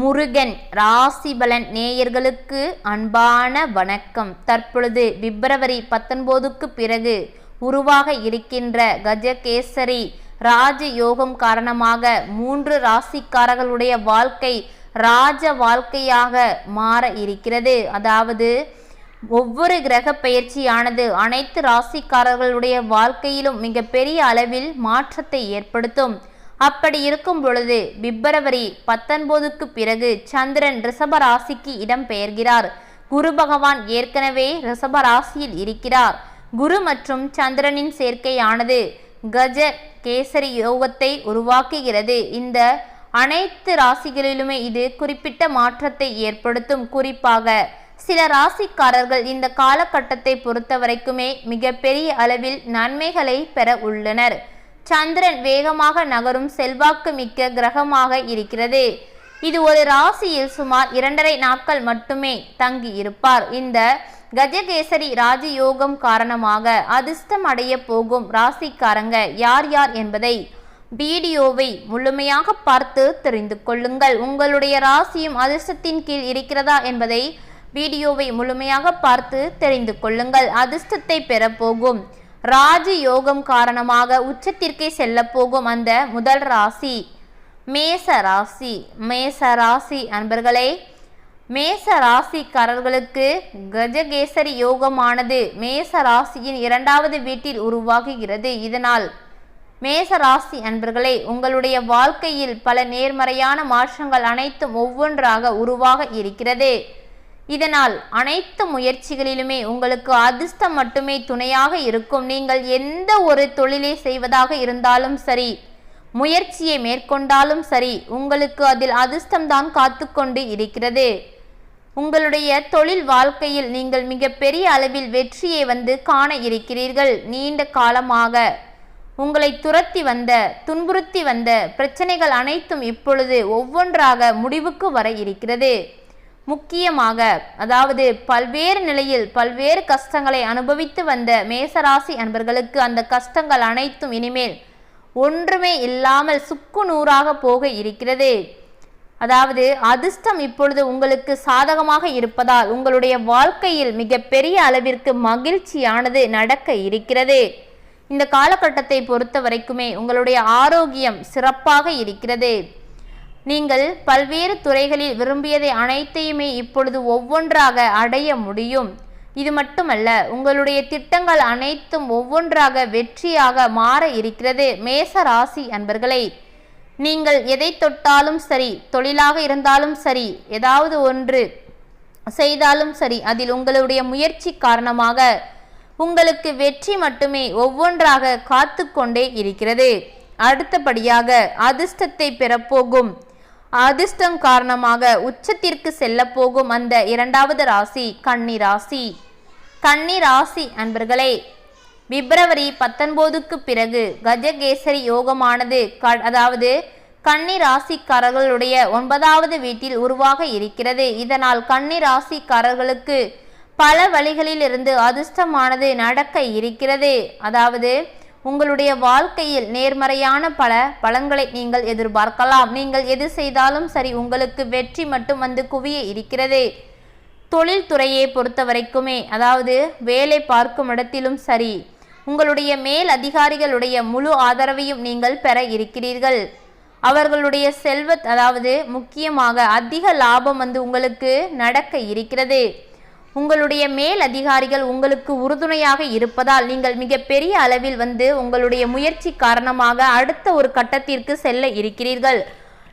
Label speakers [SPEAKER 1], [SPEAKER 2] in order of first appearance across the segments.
[SPEAKER 1] முருகன் ராசிபலன் நேயர்களுக்கு அன்பான வணக்கம். தற்பொழுது பிப்ரவரி பத்தொன்பதுக்கு பிறகு உருவாக இருக்கின்ற கஜகேசரி ராஜ யோகம் காரணமாக மூன்று ராசிக்காரர்களுடைய வாழ்க்கை ராஜ வாழ்க்கையாக மாற இருக்கிறது. அதாவது ஒவ்வொரு கிரக பயிற்சியானது அனைத்து ராசிக்காரர்களுடைய வாழ்க்கையிலும் மிகப்பெரிய அளவில் மாற்றத்தை ஏற்படுத்தும். அப்படி இருக்கும் பொழுது பிப்ரவரி பத்தொன்பதுக்கு பிறகு சந்திரன் ரிஷப ராசிக்கு இடம் பெயர்கிறார் குரு பகவான் ஏற்கனவே ரிஷப ராசியில் இருக்கிறார். குரு மற்றும் சந்திரனின் சேர்க்கையானது கஜ கேசரி யோகத்தை உருவாக்குகிறது. இந்த அனைத்து ராசிகளிலுமே இது குறிப்பிட்ட மாற்றத்தை ஏற்படுத்தும். குறிப்பாக சில ராசிக்காரர்கள் இந்த காலகட்டத்தை பொறுத்த வரைக்குமே மிகப்பெரிய அளவில் நன்மைகளை பெற உள்ளனர். சந்திரன் வேகமாக நகரும் செல்வாக்கு மிக்க கிரகமாக இருக்கிறது. இது ஒரு ராசியில் சுமார் இரண்டரை நாட்கள் மட்டுமே தங்கி இருப்பார் இந்த கஜகேசரி ராஜயோகம் காரணமாக அதிர்ஷ்டம் அடைய போகும் ராசிக்காரங்க யார் யார் என்பதை வீடியோவை முழுமையாக பார்த்து தெரிந்து கொள்ளுங்கள். உங்களுடைய ராசியும் அதிர்ஷ்டத்தின் கீழ் இருக்கிறதா என்பதை வீடியோவை முழுமையாக பார்த்து தெரிந்து கொள்ளுங்கள். அதிர்ஷ்டத்தை பெறப்போகும் ராஜ யோகம் காரணமாக உச்சத்திற்கே செல்ல போகும் அந்த முதல் ராசி மேச ராசி. மேச ராசி அன்பர்களே மேச ராசிக்காரர்களுக்கு கஜகேசரி யோகமானது மேச ராசியின் இரண்டாவது வீட்டில் உருவாகுகிறது. இதனால் மேச ராசி அன்பர்களே உங்களுடைய வாழ்க்கையில் பல நேர்மறையான மாற்றங்கள் அனைத்தும் ஒவ்வொன்றாக உருவாக இருக்கிறது. இதனால் அனைத்து முயற்சிகளிலுமே உங்களுக்கு அதிர்ஷ்டம் மட்டுமே துணையாக இருக்கும். நீங்கள் எந்த ஒரு தொழிலை செய்வதாக இருந்தாலும் சரி முயற்சியை மேற்கொண்டாலும் சரி உங்களுக்கு அதில் அதிர்ஷ்டம்தான் காத்து கொண்டு இருக்கிறது. உங்களுடைய தொழில் வாழ்க்கையில் நீங்கள் மிகப்பெரிய அளவில் வெற்றியை வந்து காண இருக்கிறீர்கள். நீண்ட காலமாக உங்களை துரத்தி வந்த துன்புறுத்தி வந்த பிரச்சனைகள் அனைத்தும் இப்பொழுது ஒவ்வொன்றாக முடிவுக்கு வர இருக்கிறது. முக்கியமாக அதாவது பல்வேறு நிலையில் பல்வேறு கஷ்டங்களை அனுபவித்து வந்த மேசராசி அன்பர்களுக்கு அந்த கஷ்டங்கள் அனைத்தும் இனிமேல் ஒன்றுமே இல்லாமல் சுக்கு நூறாக போக இருக்கிறது. அதாவது அதிர்ஷ்டம் இப்பொழுது உங்களுக்கு சாதகமாக இருப்பதால் உங்களுடைய வாழ்க்கையில் மிகப்பெரிய அளவிற்கு மகிழ்ச்சியானது நடக்க இருக்கிறது. இந்த காலகட்டத்தை பொறுத்த வரைக்குமே உங்களுடைய ஆரோக்கியம் சிறப்பாக இருக்கிறது. நீங்கள் பல்வேறு துறைகளில் விரும்பியதை அனைத்தையுமே இப்பொழுது ஒவ்வொன்றாக அடைய முடியும். இது மட்டுமல்ல உங்களுடைய திட்டங்கள் அனைத்தும் ஒவ்வொன்றாக வெற்றியாக மாற இருக்கிறது மேச ராசி அன்பர்களை. நீங்கள் எதை தொட்டாலும் சரி தொழிலாக இருந்தாலும் சரி ஏதாவது ஒன்று செய்தாலும் சரி அதில் உங்களுடைய முயற்சி காரணமாக உங்களுக்கு வெற்றி மட்டுமே ஒவ்வொன்றாக காத்து கொண்டே இருக்கிறது. அடுத்தபடியாக அதிர்ஷ்டத்தை பெறப்போகும். அதிர்ஷ்டம் காரணமாக உச்சத்திற்கு செல்ல போகும் அந்த இரண்டாவது ராசி கன்னி ராசி. கன்னி ராசி அன்பர்களே பிப்ரவரி பத்தொன்பதுக்கு பிறகு கஜகேசரி யோகமானது அதாவது கன்னி ராசிக்காரர்களுடைய ஒன்பதாவது வீட்டில் உருவாக இருக்கிறது. இதனால் கன்னி ராசிக்காரர்களுக்கு பல வழிகளில் இருந்து அதிர்ஷ்டமானது நடக்க இருக்கிறது. அதாவது உங்களுடைய வாழ்க்கையில் நேர்மறையான பல பலன்களை நீங்கள் எதிர்பார்க்கலாம். நீங்கள் எது செய்தாலும் சரி உங்களுக்கு வெற்றி மட்டும் வந்து குவிய இருக்கிறது. தொழில்துறையை பொறுத்த வரைக்குமே அதாவது வேலை பார்க்கும் இடத்திலும் சரி உங்களுடைய மேல் அதிகாரிகளுடைய முழு ஆதரவையும் நீங்கள் பெற இருக்கிறீர்கள். அவர்களுடைய செல்வத் அதாவது முக்கியமாக அதிக லாபம் வந்து உங்களுக்கு நடக்க இருக்கிறது. உங்களுடைய மேல் அதிகாரிகள் உங்களுக்கு உறுதுணையாக இருப்பதால் நீங்கள் மிக பெரிய அளவில் வந்து உங்களுடைய முயற்சி காரணமாக அடுத்த ஒரு கட்டத்திற்கு செல்ல இருக்கிறீர்கள்.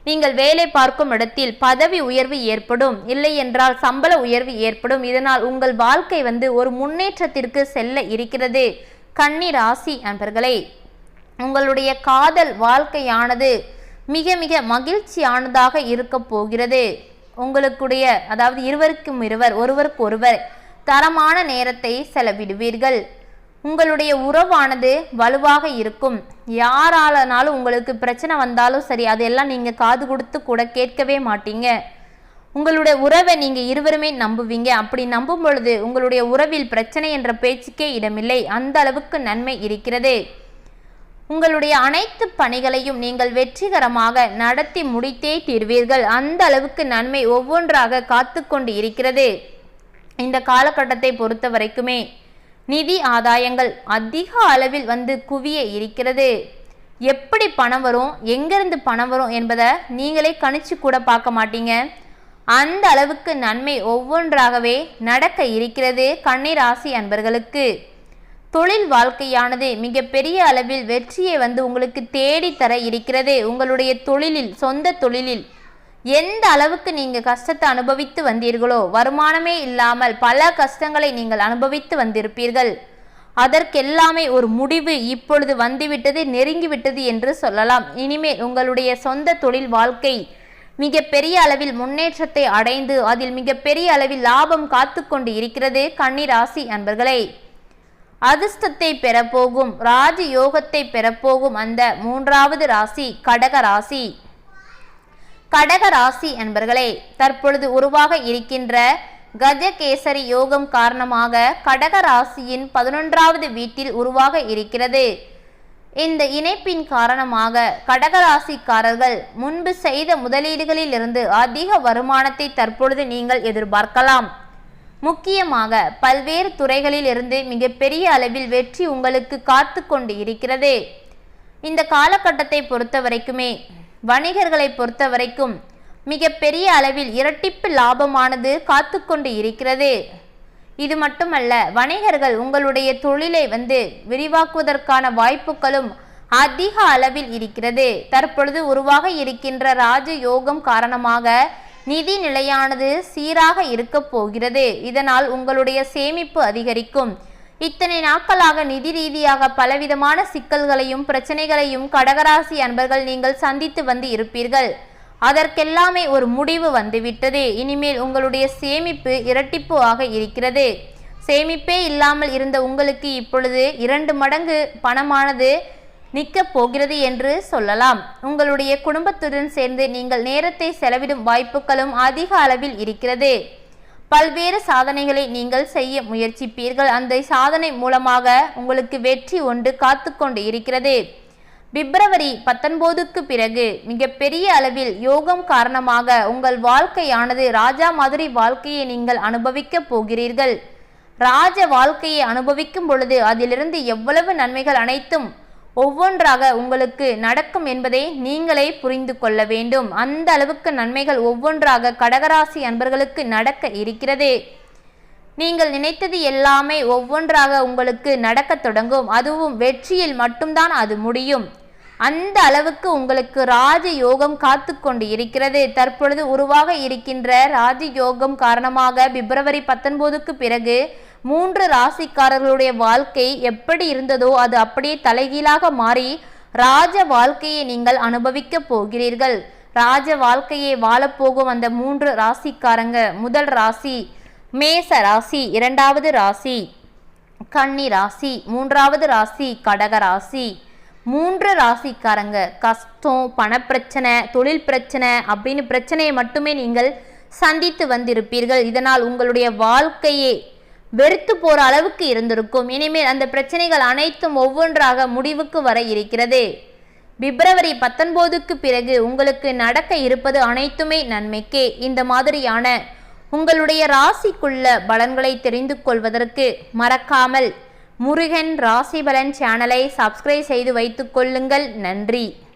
[SPEAKER 1] நீங்கள் வேலை பார்க்கும் இடத்தில் பதவி உயர்வு ஏற்படும். இல்லை என்றால் சம்பள உயர்வு ஏற்படும். இதனால் உங்கள் வாழ்க்கை வந்து ஒரு முன்னேற்றத்திற்கு செல்ல இருக்கிறது. கன்னி ராசி நண்பர்களே உங்களுடைய காதல் வாழ்க்கையானது மிக மிக மகிழ்ச்சியானதாக இருக்க போகிறது. உங்களுக்குடைய அதாவது இருவருக்கும் இருவர் ஒருவருக்கு ஒருவர் தரமான நேரத்தை செலவிடுவீர்கள். உங்களுடைய உறவானது வலுவாக இருக்கும். யாராலனாலும் உங்களுக்கு பிரச்சனை வந்தாலும் சரி அதெல்லாம் நீங்கள் காது கொடுத்து கூட கேட்கவே மாட்டீங்க. உங்களுடைய உறவை நீங்கள் இருவருமே நம்புவீங்க. அப்படி நம்பும் பொழுது உங்களுடைய உறவில் பிரச்சனை என்ற பேச்சுக்கே இடமில்லை. அந்த அளவுக்கு நன்மை இருக்கிறது. உங்களுடைய அனைத்து பணிகளையும் நீங்கள் வெற்றிகரமாக நடத்தி முடித்தே தீர்வீர்கள். அந்த அளவுக்கு நன்மை ஒவ்வொன்றாக காத்து கொண்டு இருக்கிறது. இந்த காலகட்டத்தை பொறுத்த வரைக்குமே நிதி ஆதாயங்கள் அதிக அளவில் வந்து குவிய இருக்கிறது. எப்படி பணம் வரும் எங்கிருந்து பணம் வரும் என்பதை நீங்களே கணிச்சு கூட பார்க்க மாட்டீங்க. அந்த அளவுக்கு நன்மை ஒவ்வொன்றாகவே நடக்க இருக்கிறது கண்ணீர் ராசி அன்பர்களுக்கு. தொழில் வாழ்க்கையானது மிகப்பெரிய அளவில் வெற்றியை வந்து உங்களுக்கு தேடித்தர இருக்கிறது. உங்களுடைய தொழிலில் சொந்த தொழிலில் எந்த அளவுக்கு நீங்கள் கஷ்டத்தை அனுபவித்து வந்தீர்களோ வருமானமே இல்லாமல் பல கஷ்டங்களை நீங்கள் அனுபவித்து வந்திருப்பீர்கள். அதற்கெல்லாமே ஒரு முடிவு இப்பொழுது வந்துவிட்டது நெருங்கிவிட்டது என்று சொல்லலாம். இனிமேல் உங்களுடைய சொந்த தொழில் வாழ்க்கை மிக பெரிய அளவில் முன்னேற்றத்தை அடைந்து அதில் மிகப்பெரிய அளவில் லாபம் காத்து கொண்டு இருக்கிறது. கன்னிராசி அன்பர்களே அதிர்ஷ்டத்தை பெறப்போகும் ராஜயோகத்தை பெறப்போகும் அந்த மூன்றாவது ராசி கடக ராசி. கடக ராசி என்பர்களே தற்பொழுது உருவாக இருக்கின்ற கஜகேசரி யோகம் காரணமாக கடக ராசியின் பதினொன்றாவது வீட்டில் உருவாக இருக்கிறது. இந்த இணைப்பின் காரணமாக கடகராசிக்காரர்கள் முன்பு செய்த முதலீடுகளிலிருந்து அதிக வருமானத்தை தற்பொழுது நீங்கள் எதிர்பார்க்கலாம். முக்கியமாக பல்வேறு துறைகளில் இருந்து மிகப்பெரிய அளவில் வெற்றி உங்களுக்கு காத்து கொண்டு இருக்கிறது. இந்த காலகட்டத்தை பொறுத்த வரைக்குமே வணிகர்களை பொறுத்த வரைக்கும் மிகப்பெரிய அளவில் இரட்டிப்பு லாபமானது காத்து கொண்டு இருக்கிறது. இது மட்டுமல்ல வணிகர்கள் உங்களுடைய தொழிலை வந்து விரிவாக்குவதற்கான வாய்ப்புகளும் அதிக அளவில் இருக்கிறது. தற்பொழுது உருவாக இருக்கின்ற ராஜ யோகம் காரணமாக நிதி நிலையானது சீராக இருக்க போகிறது. இதனால் உங்களுடைய சேமிப்பு அதிகரிக்கும். இத்தனை நாட்களாக நிதி ரீதியாக பலவிதமான சிக்கல்களையும் பிரச்சனைகளையும் கடகராசி அன்பர்கள் நீங்கள் சந்தித்து வந்து இருப்பீர்கள். அதற்கெல்லாமே ஒரு முடிவு வந்துவிட்டது. இனிமேல் உங்களுடைய சேமிப்பு இரட்டிப்பு ஆக இருக்கிறது. சேமிப்பே இல்லாமல் இருந்த உங்களுக்கு இப்பொழுது இரண்டு மடங்கு பணமானது நிற்கப் போகிறது என்று சொல்லலாம். உங்களுடைய குடும்பத்துடன் சேர்ந்து நீங்கள் நேரத்தை செலவிடும் வாய்ப்புகளும் அதிக அளவில் இருக்கிறது. பல்வேறு சாதனைகளை நீங்கள் செய்ய முயற்சிப்பீர்கள். அந்த சாதனை மூலமாக உங்களுக்கு வெற்றி ஒன்று காத்து கொண்டு இருக்கிறது. பிப்ரவரி பத்தொன்பதுக்கு பிறகு மிகப்பெரிய அளவில் யோகம் காரணமாக உங்கள் வாழ்க்கையானது ராஜா மாதிரி வாழ்க்கையை நீங்கள் அனுபவிக்கப் போகிறீர்கள். ராஜ வாழ்க்கையை அனுபவிக்கும் பொழுது அதிலிருந்து எவ்வளவு நன்மைகள் அனைத்தும் ஒவ்வொன்றாக உங்களுக்கு நடக்கும் என்பதை நீங்களே புரிந்து கொள்ள வேண்டும். அந்த அளவுக்கு நன்மைகள் ஒவ்வொன்றாக கடகராசி அன்பர்களுக்கு நடக்க இருக்கிறது. நீங்கள் நினைத்தது எல்லாமே ஒவ்வொன்றாக உங்களுக்கு நடக்க தொடங்கும். அதுவும் வெற்றியில் மட்டும்தான் அது முடியும். அந்த அளவுக்கு உங்களுக்கு ராஜ யோகம் காத்து கொண்டு இருக்கிறது. தற்பொழுது உருவாக இருக்கின்ற ராஜ யோகம் காரணமாக பிப்ரவரி பத்தொன்பதுக்கு பிறகு மூன்று ராசிக்காரர்களுடைய வாழ்க்கை எப்படி இருந்ததோ அது அப்படியே தலைகீழாக மாறி ராஜ வாழ்க்கையை நீங்கள் அனுபவிக்க போகிறீர்கள். ராஜ வாழ்க்கையை வாழப்போகும் அந்த மூன்று ராசிக்காரங்க முதல் ராசி மேச ராசி இரண்டாவது ராசி கன்னி ராசி மூன்றாவது ராசி கடக ராசி. மூன்று ராசிக்காரங்க கஷ்டம் பணப்பிரச்சனை தொழில் பிரச்சனை அப்படின்னு பிரச்சனையை மட்டுமே நீங்கள் சந்தித்து வந்திருப்பீர்கள். இதனால் உங்களுடைய வாழ்க்கையே வெறுத்து போற அளவுக்கு இருந்திருக்கும். இனிமேல் அந்த பிரச்சனைகள் அனைத்தும் ஒவ்வொன்றாக முடிவுக்கு வர இருக்கிறது. பிப்ரவரி பத்தொன்பதுக்கு பிறகு உங்களுக்கு நடக்க இருப்பது அனைத்துமே நன்மைக்கே. இந்த மாதிரியான உங்களுடைய ராசிக்குள்ள பலன்களை தெரிந்து கொள்வதற்கு மறக்காமல் முருகன் ராசி பலன் சேனலை சப்ஸ்கிரைப் செய்து வைத்துக் கொள்ளுங்கள். நன்றி.